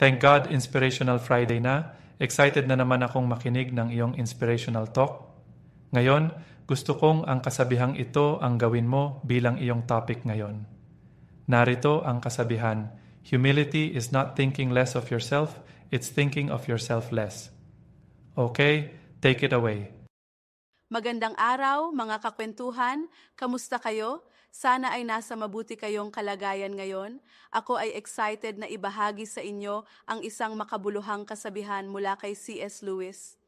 Thank God, Inspirational Friday na. Excited na naman akong makinig ng iyong inspirational talk. Ngayon, gusto kong ang kasabihang ito ang gawin mo bilang iyong topic ngayon. Narito ang kasabihan, Humility is not thinking less of yourself, it's thinking of yourself less. Okay, take it away. Magandang araw, mga kakwentuhan. Kamusta kayo? Sana ay nasa mabuti kayong kalagayan ngayon. Ako ay excited na ibahagi sa inyo ang isang makabuluhang kasabihan mula kay C.S. Lewis.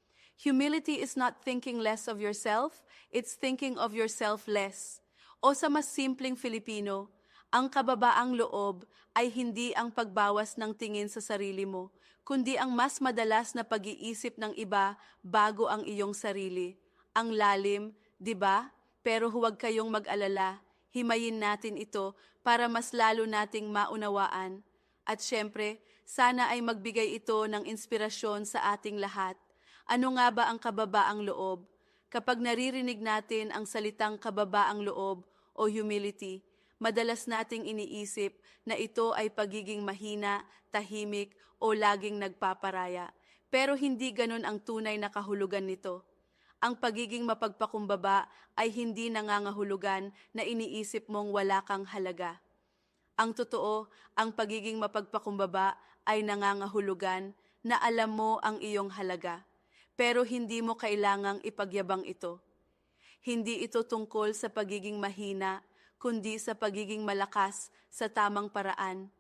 Humility is not thinking less of yourself, it's thinking of yourself less. O sa mas simpleng Filipino, ang kababaang loob ay hindi ang pagbawas ng tingin sa sarili mo, kundi ang mas madalas na pag-iisip ng iba bago ang iyong sarili. Ang lalim, di ba? Pero huwag kayong mag-alala. Himayin natin ito para mas lalo nating maunawaan. At syempre, sana ay magbigay ito ng inspirasyon sa ating lahat. Ano nga ba ang kababaang loob? Kapag naririnig natin ang salitang kababaang loob o humility, madalas nating iniisip na ito ay pagiging mahina, tahimik o laging nagpaparaya. Pero hindi ganun ang tunay na kahulugan nito. Ang pagiging mapagpakumbaba ay hindi nangangahulugan na iniisip mong wala kang halaga. Ang totoo, ang pagiging mapagpakumbaba ay nangangahulugan na alam mo ang iyong halaga, pero hindi mo kailangang ipagyabang ito. Hindi ito tungkol sa pagiging mahina, kundi sa pagiging malakas sa tamang paraan.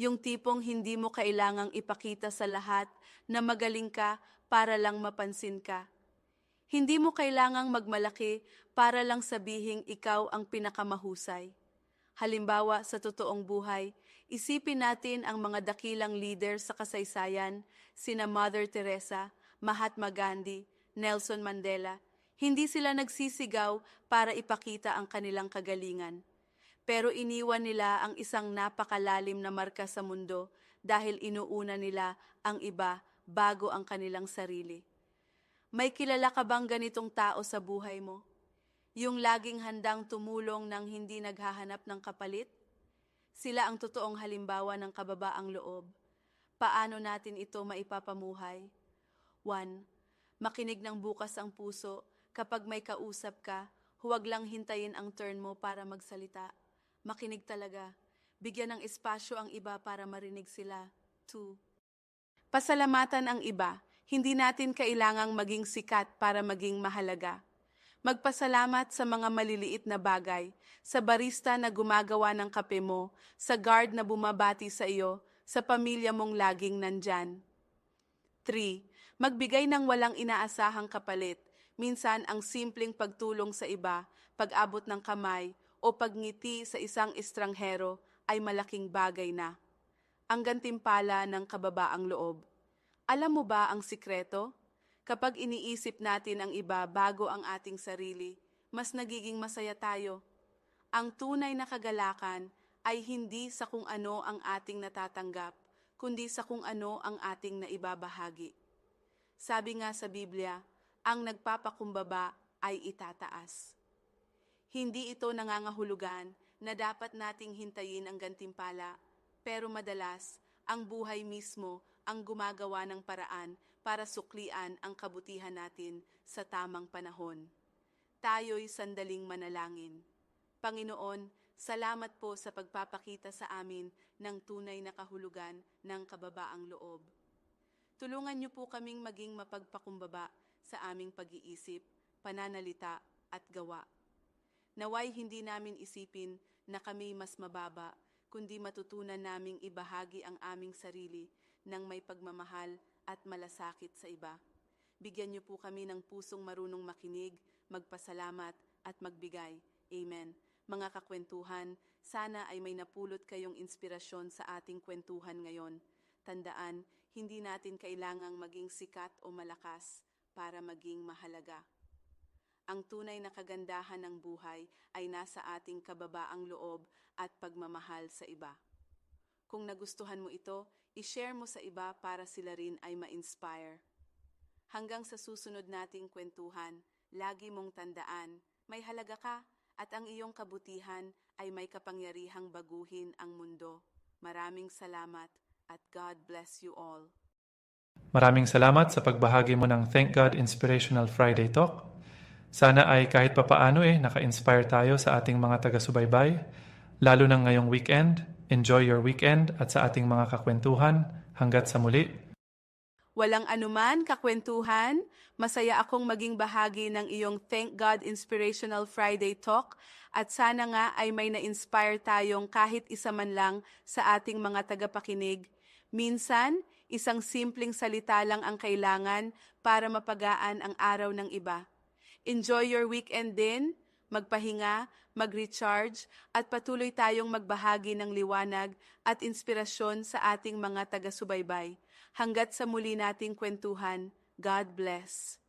Yung tipong hindi mo kailangang ipakita sa lahat na magaling ka para lang mapansin ka. Hindi mo kailangang magmalaki para lang sabihing ikaw ang pinakamahusay. Halimbawa sa totoong buhay, isipin natin ang mga dakilang leader sa kasaysayan, sina Mother Teresa, Mahatma Gandhi, Nelson Mandela. Hindi sila nagsisigaw para ipakita ang kanilang kagalingan. Pero iniwan nila ang isang napakalalim na marka sa mundo dahil inuuna nila ang iba bago ang kanilang sarili. May kilala ka bang ganitong tao sa buhay mo? Yung laging handang tumulong nang hindi naghahanap ng kapalit? Sila ang totoong halimbawa ng kababaang loob. Paano natin ito maipapamuhay? 1. Makinig ng bukas ang puso. Kapag may kausap ka, huwag lang hintayin ang turn mo para magsalita. Makinig talaga. Bigyan ng espasyo ang iba para marinig sila. 2. Pasalamatan ang iba. Hindi natin kailangang maging sikat para maging mahalaga. Magpasalamat sa mga maliliit na bagay, sa barista na gumagawa ng kape mo, sa guard na bumabati sa iyo, sa pamilya mong laging nandyan. 3. Magbigay ng walang inaasahang kapalit. Minsan ang simpleng pagtulong sa iba, pag-abot ng kamay, o pagngiti sa isang estranghero ay malaking bagay na. Ang gantimpala ng kababaang loob. Alam mo ba ang sikreto? Kapag iniisip natin ang iba bago ang ating sarili, mas nagiging masaya tayo. Ang tunay na kagalakan ay hindi sa kung ano ang ating natatanggap, kundi sa kung ano ang ating naibabahagi. Sabi nga sa Biblia, ang nagpapakumbaba ay itataas. Hindi ito nangangahulugan na dapat nating hintayin ang gantimpala, pero madalas ang buhay mismo ang gumagawa ng paraan para suklian ang kabutihan natin sa tamang panahon. Tayo'y sandaling manalangin. Panginoon, salamat po sa pagpapakita sa amin ng tunay na kahulugan ng kababaang loob. Tulungan niyo po kaming maging mapagpakumbaba sa aming pag-iisip, pananalita at gawa. Naway hindi namin isipin na kami mas mababa, kundi matutunan naming ibahagi ang aming sarili ng may pagmamahal at malasakit sa iba. Bigyan niyo po kami ng pusong marunong makinig, magpasalamat at magbigay. Amen. Mga kakwentuhan, sana ay may napulot kayong inspirasyon sa ating kwentuhan ngayon. Tandaan, hindi natin kailangang maging sikat o malakas para maging mahalaga. Ang tunay na kagandahan ng buhay ay nasa ating kababaang loob at pagmamahal sa iba. Kung nagustuhan mo ito, i-share mo sa iba para sila rin ay ma-inspire. Hanggang sa susunod nating kwentuhan, lagi mong tandaan, may halaga ka at ang iyong kabutihan ay may kapangyarihang baguhin ang mundo. Maraming salamat At God bless you all. Maraming salamat sa pagbahagi mo ng Thank God Inspirational Friday Talk. Sana ay kahit papaano eh naka-inspire tayo sa ating mga taga-subaybay, lalo na ngayong weekend. Enjoy your weekend at sa ating mga kakwentuhan. Hanggat sa muli. Walang anuman, kakwentuhan. Masaya akong maging bahagi ng iyong Thank God Inspirational Friday Talk at sana nga ay may na-inspire tayong kahit isa man lang sa ating mga tagapakinig. Minsan, isang simpleng salita lang ang kailangan para mapagaan ang araw ng iba. Enjoy your weekend din, magpahinga, mag-recharge, at patuloy tayong magbahagi ng liwanag at inspirasyon sa ating mga taga-subaybay. Hanggat sa muli nating kwentuhan, God bless.